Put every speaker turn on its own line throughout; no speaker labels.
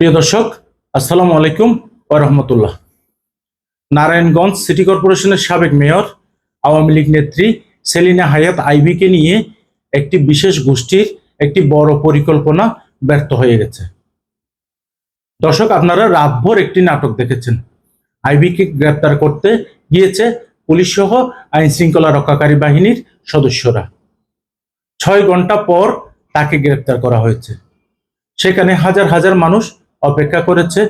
প্রিয় দর্শক, আসসালামু আলাইকুম রহমতুল্লাহ। নারায়ণগঞ্জ সিটি কর্পোরেশনের সাবেক মেয়র, আওয়ামী লীগ নেত্রী সেলিনা হায়াত আইবিকে নিয়ে একটি বিশেষ গোষ্ঠীর একটি বড় পরিকল্পনা ব্যর্থ হয়ে গেছে। দর্শক, আপনারা রাতভর একটি নাটক দেখেছেন। আইবিকে গ্রেপ্তার করতে গিয়েছে পুলিশ সহ আইন শৃঙ্খলা রক্ষাকারী বাহিনীর সদস্যরা। ছয় ঘণ্টা পর তাকে গ্রেপ্তার করা হয়েছে। সেখানে হাজার হাজার মানুষ অপেক্ষা করেছে।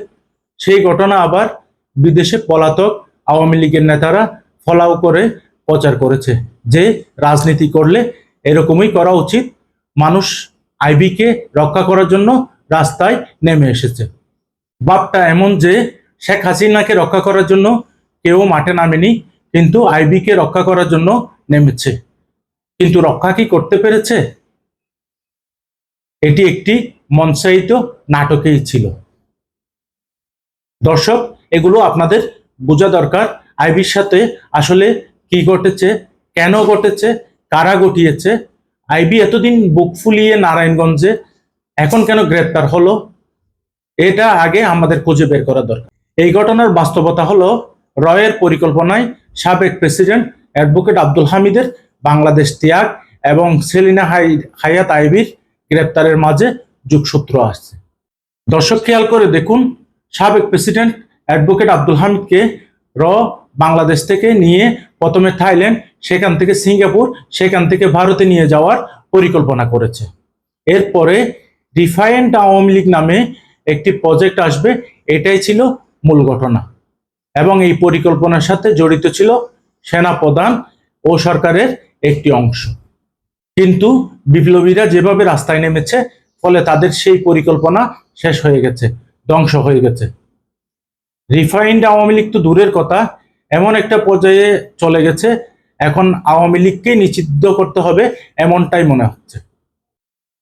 সেই ঘটনা আবার বিদেশে পলাতক আওয়ামী লীগের নেতারা ফলাও করে প্রচার করেছে যে রাজনীতি করলে এরকমই করা উচিত। মানুষ আইবিকে রক্ষা করার জন্য রাস্তায় নেমে এসেছে। বাপটা এমন যে শেখ হাসিনাকে রক্ষা করার জন্য কেউ মাঠে নামেনি, কিন্তু আইবিকে রক্ষা করার জন্য নেমেছে। কিন্তু রক্ষা কি করতে পেরেছে? এটি একটি মঞ্চায়িত নাটকেই ছিল। দর্শক, এগুলো আপনাদের বোঝা দরকার আইবির সাথে আসলে কি ঘটেছে, কেন ঘটেছে, কারা ঘটিয়েছে। আইবি এতদিন বুক ফুলিয়ে নারায়ণগঞ্জে এখন কেন গ্রেপ্তার হলো, এটা আগে আমাদের খুঁজে বের করা দরকার। এই ঘটনার বাস্তবতা হলো, রয়ের পরিকল্পনায় সাবেক প্রেসিডেন্ট অ্যাডভোকেট আব্দুল হামিদের বাংলাদেশ ত্যাগ এবং সেলিনা হাই, হায়াত আইবির গ্রেপ্তারের মাঝে যোগসূত্র আসছে। দর্শক, খেয়াল করে দেখুন সাবেক প্রেসিডেন্ট অ্যাডভোকেট আব্দুল হামিদকে র বাংলাদেশ থেকে নিয়ে প্রথমে থাইল্যান্ড, সেখান থেকে সিঙ্গাপুর, সেখান থেকে ভারতে নিয়ে যাওয়ার পরিকল্পনা করেছে। এরপরে রিফাইন্ড আওয়ামী লীগ নামে একটি প্রজেক্ট আসবে, এটাই ছিল মূল ঘটনা। এবং এই পরিকল্পনার সাথে জড়িত ছিল সেনা প্রধান ও সরকারের একটি অংশ। কিন্তু বিপ্লবীরা যেভাবে রাস্তায় নেমেছে, ফলে তাদের সেই পরিকল্পনা শেষ হয়ে গেছে। ধ্বংস হয়ে গেছে। রিফাইন্ড আওয়ামী লীগ তো দূরের কথা, এমন একটা পর্যায়ে চলে গেছে। এখন আওয়ামী লীগকে নিষিদ্ধ করতে হবে, এমনটাই মনে হচ্ছে।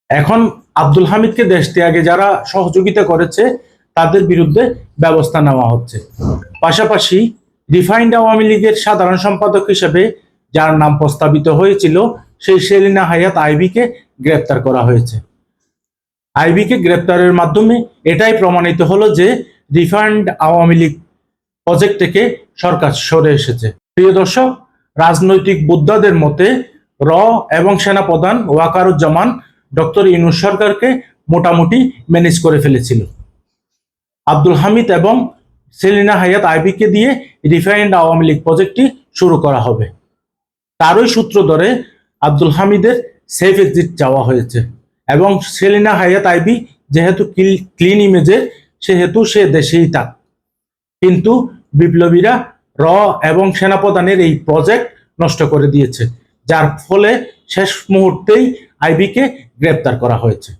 এখন আব্দুল হামিদকে দেশ ত্যাগে যারা সহযোগিতা করেছে, তাদের বিরুদ্ধে ব্যবস্থা নেওয়া হচ্ছে। পাশাপাশি রিফাইন্ড আওয়ামী লীগের সাধারণ সম্পাদক হিসেবে যার নাম প্রস্তাবিত হয়েছিল, সেই সেলিনা হায়াত আইবিকে গ্রেপ্তার করা হয়েছে। আইবিকে গ্রেপ্তারের মাধ্যমে এটাই প্রমাণিত হলো যে রিফান্ড আওয়ামী লীগ প্রজেক্ট থেকে সরকার সরে এসেছে। প্রিয় দর্শক, রাজনৈতিক বুদ্ধাদের মতে র এবং সেনাপ্রধান ওয়াকারুজ্জামান ডক্টর ইনুস সরকারকে মোটামুটি ম্যানেজ করে ফেলেছিল। আব্দুল হামিদ এবং সেলিনা হায়াত আইবিকে দিয়ে রিফাইন্ড আওয়ামী লীগ প্রজেক্টটি শুরু করা হবে। তারই সূত্র ধরে আব্দুল হামিদের সেফ এক্সিট চাওয়া হয়েছে। এবং সেলিনা হায়াত আইবি যেহেতু ক্লিন ইমেজের সেহেতু সে দেশেই থাক কিন্তু বিপ্লবীরা র এবং সেনাপ্রধানের এই প্রজেক্ট নষ্ট করে দিয়েছে, যার ফলে শেষ মুহূর্তেই আইবিকে গ্রেপ্তার করা হয়েছে।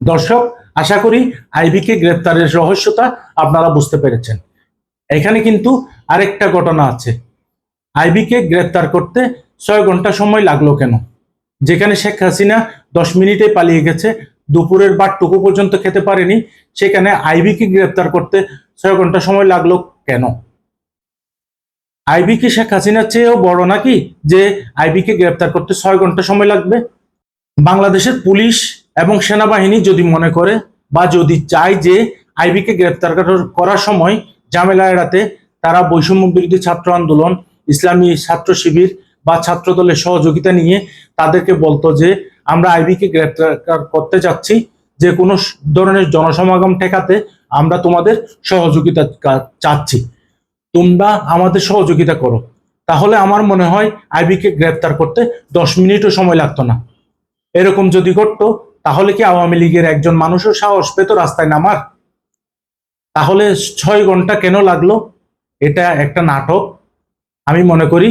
দর্শক, আশা করি আইবিকে গ্রেপ্তারের রহস্যতা আপনারা বুঝতে পেরেছেন। এখানে কিন্তু আরেকটা ঘটনা আছে। আইবিকে গ্রেপ্তার করতে ছয় ঘণ্টা সময় লাগল কেন? যেখানে শেখ হাসিনা দশ মিনিটে পালিয়ে গেছে, দুপুরের বারটুকু পর্যন্ত খেতে পারেনি, সেখানে আইবিকে গ্রেপ্তার করতে ছয় ঘণ্টা সময় লাগল কেন? আইবি কি শেখ হাসিনার চেয়েও বড় নাকি যে আইবিকে গ্রেপ্তার করতে ছয় ঘণ্টা সময় লাগবে? বাংলাদেশের পুলিশ এবং সেনাবাহিনী যদি মনে করে বা যদি চায় যে আইবিকে গ্রেপ্তার করার সময় ঝামেলা এড়াতে, তারা বৈষম্য বিরোধী ছাত্র আন্দোলন, ইসলামী ছাত্র শিবির বা ছাত্র দলের সহযোগিতা নিয়ে তাদেরকে বলতো যে, আমরা আইবিকে গ্রেপ্তার করতে চাচ্ছি। যে কোনো ধরনের জনসমাগম ঠেকাতে আমরা তোমাদের সহযোগিতা চাচ্ছি। তোমরা আমাদের সহযোগিতা করো। তাহলে আমার মনে হয় আইবিকে গ্রেপ্তার করতে দশ মিনিটও সময় লাগতো না। এরকম যদি করতো, তাহলে কি আওয়ামী লীগের একজন মানুষও সাহস পেত রাস্তায় নামার? তাহলে ছয় ঘণ্টা কেন লাগল? এটা একটা নাটক। আমি মনে করি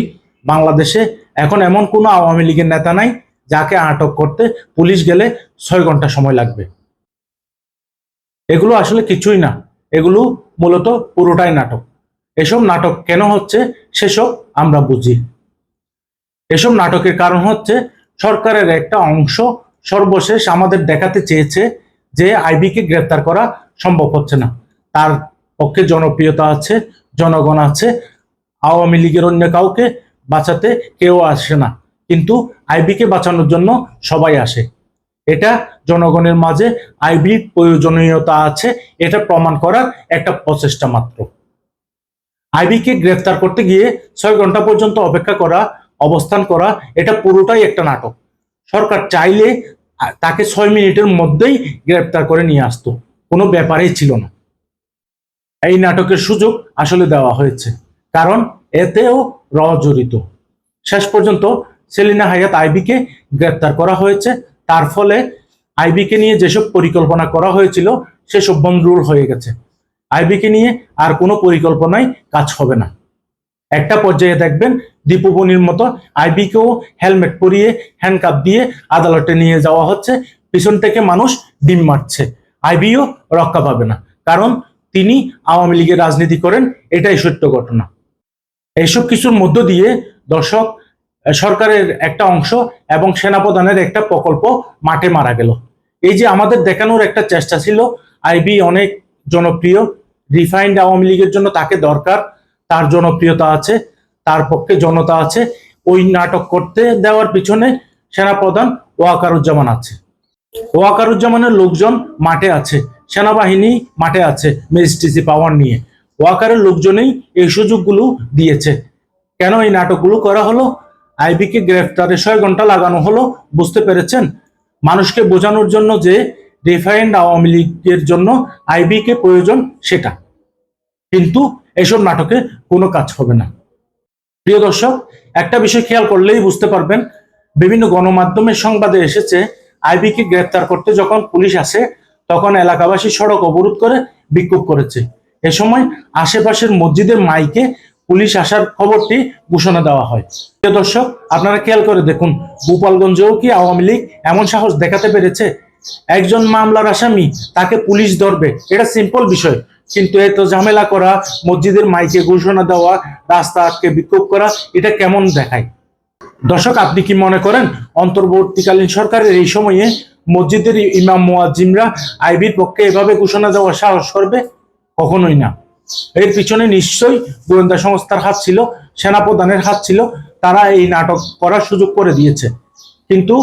বাংলাদেশে। এখন এমন কোনো আওয়ামী লীগের নেতা নাই যাকে আটক করতে পুলিশ গেলে ছয় ঘণ্টা সময় লাগবে। এগুলো আসলে কিছুই না। এগুলো মূলত পুরোটাই নাটক। এসব নাটক কেন হচ্ছে সেসব আমরা বুঝি। এসব নাটকের কারণ হচ্ছে সরকারের একটা অংশ সর্বশেষ আমাদের দেখাতে চেয়েছে যে আইবিকে গ্রেপ্তার করা সম্ভব হচ্ছে না। তার পক্ষে জনপ্রিয়তা আছে, জনগণ আছে, আওয়ামী লীগের অন্য কাউকে বাঁচাতে কেউ আসে না। কিন্তু আইবিকে বাঁচানোর জন্য সবাই আসে। এটা জনগণের মাঝে আইবির প্রয়োজনীয়তা আছে, এটা প্রমাণ করার একটা প্রচেষ্টা মাত্র। আইবিকে গ্রেফতার করতে গিয়ে ছয় ঘণ্টা পর্যন্ত অপেক্ষা করা, অবস্থান করা, এটা পুরোটাই একটা নাটক। সরকার চাইলে তাকে ছয় মিনিটের মধ্যেই গ্রেফতার করে নিয়ে আসতো। কোনো ব্যাপারেই ছিল না। এই নাটকের সুযোগ আসলে দেওয়া হয়েছে। কারণ এতেও র জড়িত শেষ পর্যন্ত সেলিনা হায়াত আইবিকে গ্রেপ্তার করা হয়েছে। তার ফলে আইবিকে নিয়ে যেসব পরিকল্পনা করা হয়েছিল, সেসব বন্ধুর হয়ে গেছে। আইবিকে নিয়ে আর কোনো পরিকল্পনাই কাজ হবে না। একটা পর্যায়ে দেখবেন দীপুবনির মতো আইবিকেও হেলমেট পরিয়ে হ্যান্ডকাপ দিয়ে আদালতে নিয়ে যাওয়া হচ্ছে। পিছন থেকে মানুষ ডিম মারছে। আইবিও রক্ষা পাবে না। কারণ তিনি আওয়ামী লীগের রাজনীতি করেন, এটাই সত্য ঘটনা। এইসব কিছুর মধ্য দিয়ে দর্শক সরকারের একটা অংশ এবং সেনাপ্রধানের একটা প্রকল্প মাঠে মারা গেল। এই যে আমাদের দেখানোর একটা চেষ্টা ছিল, আইবি অনেক জনপ্রিয়, রিফাইন্ড আওয়ামী লীগের জন্য তাকে দরকার, তার জনপ্রিয়তা আছে, তার পক্ষে জনতা আছে, ওই নাটক করতে দেওয়ার পিছনে সেনাপ্রধান ওয়াকারুজ্জামান আছে। ওয়াকারুজ্জামানের লোকজন মাঠে আছে, সেনাবাহিনী মাঠে আছে ম্যাজিস্ট্রেসি পাওয়ার নিয়ে। ওয়াকারের লোকজনেই এই সুযোগগুলো দিয়েছে। কেন এই নাটকগুলো করা হলো? আইবিকে গ্রেফতারে ছয় ঘণ্টা লাগানো হলো, বুঝতে পেরেছেন? মানুষকে বোঝানোর জন্য যে রিফাইন্ড আওয়ামী লীগের জন্য আইবিকে প্রয়োজন সেটা। কিন্তু এসব নাটকে কোনো কাজ হবে না। প্রিয় দর্শক, একটা বিষয় খেয়াল করলেই বুঝতে পারবেন, বিভিন্ন গণমাধ্যমের সংবাদে এসেছে, আইবিকে গ্রেপ্তার করতে যখন পুলিশ আসে, তখন এলাকাবাসী সড়ক অবরোধ করে বিক্ষোভ করেছে। এ সময় আশেপাশের মসজিদের মাইকে পুলিশ আসার খবরটি ঘোষণা দেওয়া হয়। দর্শক, আপনারা খেয়াল করে দেখুন, গোপালগঞ্জেও কি আওয়ামী লীগ এমন সাহস দেখাতে পেরেছে? একজন মামলার আসামি তাকে পুলিশ ধরবে, এটা সিম্পল বিষয়। কিন্তু এত ঝামেলা করা, মসজিদের মাইকে ঘোষণা দেওয়া, রাস্তা আটকে বিক্ষোভ করা, এটা কেমন দেখায়? দর্শক, আপনি কি মনে করেন, অন্তর্বর্তীকালীন সরকারের এই সময়ে মসজিদের ইমাম মুয়াজ্জিমরা আইবির পক্ষে এভাবে ঘোষণা দেওয়ার সাহস করবে? কখনোই না। এর পিছনে নিশ্চয়ই গোয়েন্দা সংস্থার হাত ছিল, সেনাপ্রধানের হাত ছিল, তারা এই নাটক করার সুযোগ করে দিয়েছে। কিন্তু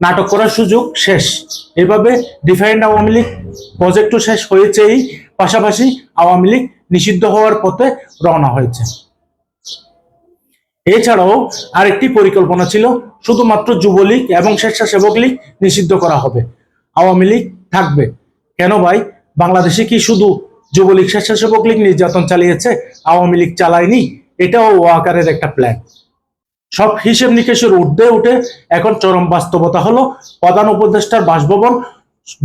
নাটক করার সুযোগ শেষ। এভাবে ডিফাইন্ড আওয়ামী লীগ প্রজেক্টও শেষ হয়েছেই, পাশাপাশি আওয়ামী লীগ নিষিদ্ধ হওয়ার পথে রওনা হয়েছে। এছাড়াও আরেকটি পরিকল্পনা ছিল, শুধুমাত্র যুবলীগ এবং স্বেচ্ছাসেবক লীগ নিষিদ্ধ করা হবে। আওয়ামী লীগ থাকবে। কেন ভাই? বাংলাদেশে কি শুধু যুবলীগ স্বেচ্ছাসেবক লীগ নির্যাতন চালিয়েছে, আওয়ামী লীগ চালায়নি, এটাও ওয়াকারের একটা প্ল্যান সব হিসেব নিকেশের ঊর্ধ্বে উঠে এখন চরম বাস্তবতা হলো, প্রধান উপদেষ্টার বাসভবন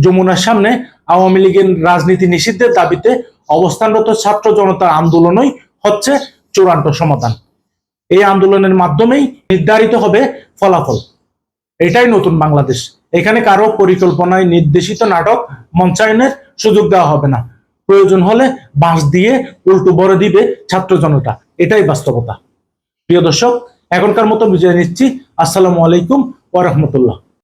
যমুনার সামনে আওয়ামী লীগের রাজনীতি নিষিদ্ধের দাবিতে অবস্থানরত ছাত্র জনতার আন্দোলনই হচ্ছে চূড়ান্ত সমাধান। এই আন্দোলনের মাধ্যমেই নির্ধারিত হবে ফলাফল। এটাই নতুন বাংলাদেশ। এখানে কারও পরিকল্পনায় নির্দেশিত নাটক মঞ্চায়নের সুযোগ দেওয়া হবে না। প্রয়োজন হলে বাঁশ দিয়ে উল্টো বড় দিবে ছাত্র জনতা। এটাই বাস্তবতা। প্রিয় দর্শক, এখনকার মতো বিজয় নিচ্ছি। আসসালামু আলাইকুম ওয়া রাহমাতুল্লাহ।